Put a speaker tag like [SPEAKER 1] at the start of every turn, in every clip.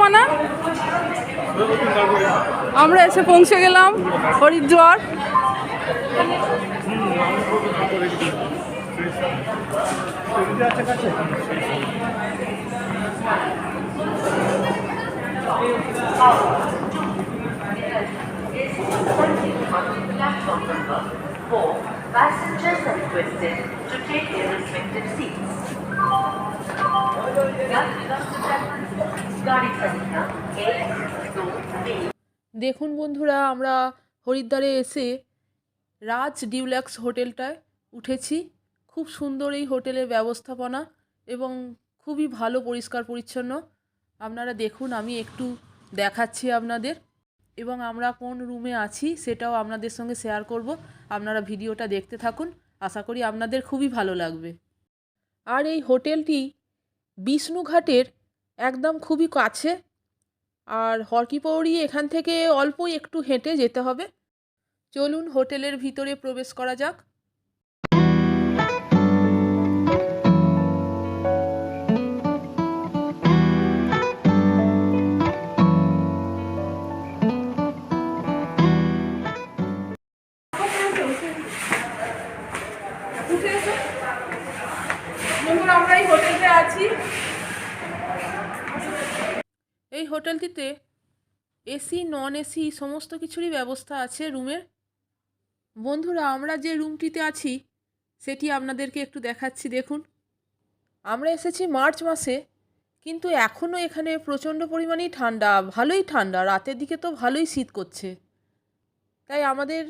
[SPEAKER 1] মানা আমরা এসে পৌঁছে গেলাম Haridwar
[SPEAKER 2] 4. Passengers are requested to take their respective seats.
[SPEAKER 3] দেখুন বন্ধুরা, আমরা হরিদ্বারে এসে রাজ ডিউলাক্স হোটেলটায় উঠেছি। খুব সুন্দর এই হোটেলের ব্যবস্থাপনা এবং খুবই ভালো পরিষ্কার পরিচ্ছন্ন। আপনারা দেখুন, আমি একটু দেখাচ্ছি আপনাদের। এবং আমরা কোন রুমে আছি সেটাও আপনাদের সঙ্গে শেয়ার করব। আপনারা ভিডিওটা দেখতে থাকুন। আশা করি আপনাদের খুবই ভালো লাগবে। আর এই হোটেলটি বিষ্ণুঘাটের একদম খুবই কাছে। আর হরকিপৌড়ি এখান থেকে অল্প একটু হেঁটে যেতে হবে। চলুন হোটেলের ভিতরে প্রবেশ করা যাক।
[SPEAKER 1] আমরা এই আছি।
[SPEAKER 3] এই হোটেলটিতে এসি, নন এসি, সমস্ত কিছুরই ব্যবস্থা আছে রুমের। বন্ধুরা, আমরা যে রুমটিতে আছি, সেটি আপনাদেরকে একটু দেখাচ্ছি, দেখুন। আমরা এসেছি মার্চ মাসে, কিন্তু এখনও এখানে প্রচণ্ড পরিমাণেই ঠান্ডা, ভালোই ঠান্ডা, রাতের দিকে তো ভালোই শীত করছে। তাই আমাদের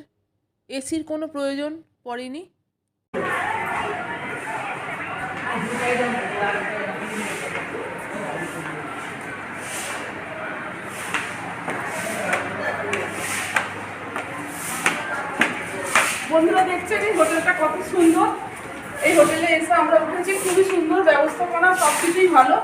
[SPEAKER 3] এসির কোনো প্রয়োজন পড়েনি।
[SPEAKER 1] বন্ধুরা দেখছেন এই হোটেলটা কত সুন্দর? এই হোটেলে এসে আমরা উঠেছি, খুবই সুন্দর ব্যবস্থাপনা সব কিছুই ভালো।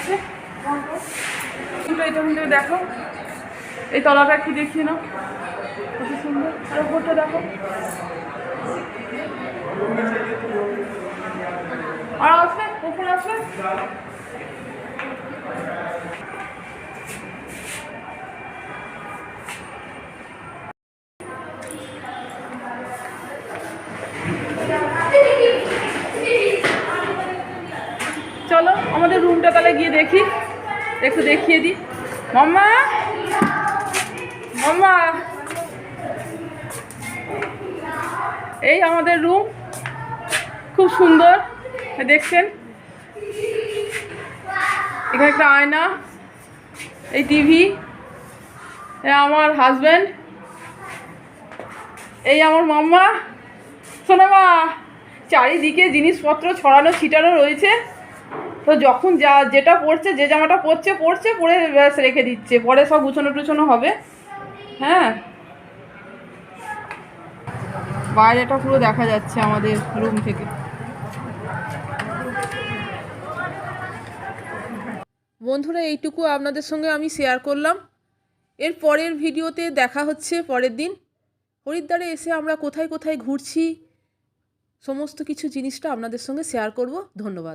[SPEAKER 1] আছে। কিন্তু এটা কিন্তু দেখো। এই তলাটা একটু দেখিয়ে নাও। কত সুন্দর। আর ওপরটা দেখো। আর আসবে উপর আছে? চলো, আমাদের রুমটা তাহলে গিয়ে দেখি। একটু দেখিয়ে দিই। মাম্মা! মাম্মা! এই আমাদের রুম খুব সুন্দর, দেখছেন? এখানে একটা আয়না, এই টিভি আমার হাজব্যান্ড এই আমার মাম্মা। শোনো মা চারিদিকে জিনিসপত্র ছড়ানো, ছিটানো রয়েছে। তো যখন যা, যেটা পড়ছে, যে জামাটা পরছে পরছে পরে ব্যাস রেখে দিচ্ছে। পরে সব গুছানো টুছানো হবে। হ্যাঁ? বাইরেটা পুরো দেখা যাচ্ছে আমাদের রুম থেকে।
[SPEAKER 3] বন্ধুরা, এইটুকু আপনাদের সঙ্গে আমি শেয়ার করলাম। এর পরের ভিডিওতে দেখা হচ্ছে পরের দিন। হরিদ্বারে এসে আমরা কোথায় কোথায় ঘুরছি, সমস্ত কিছু জিনিসটা আপনাদের সঙ্গে শেয়ার করব। ধন্যবাদ।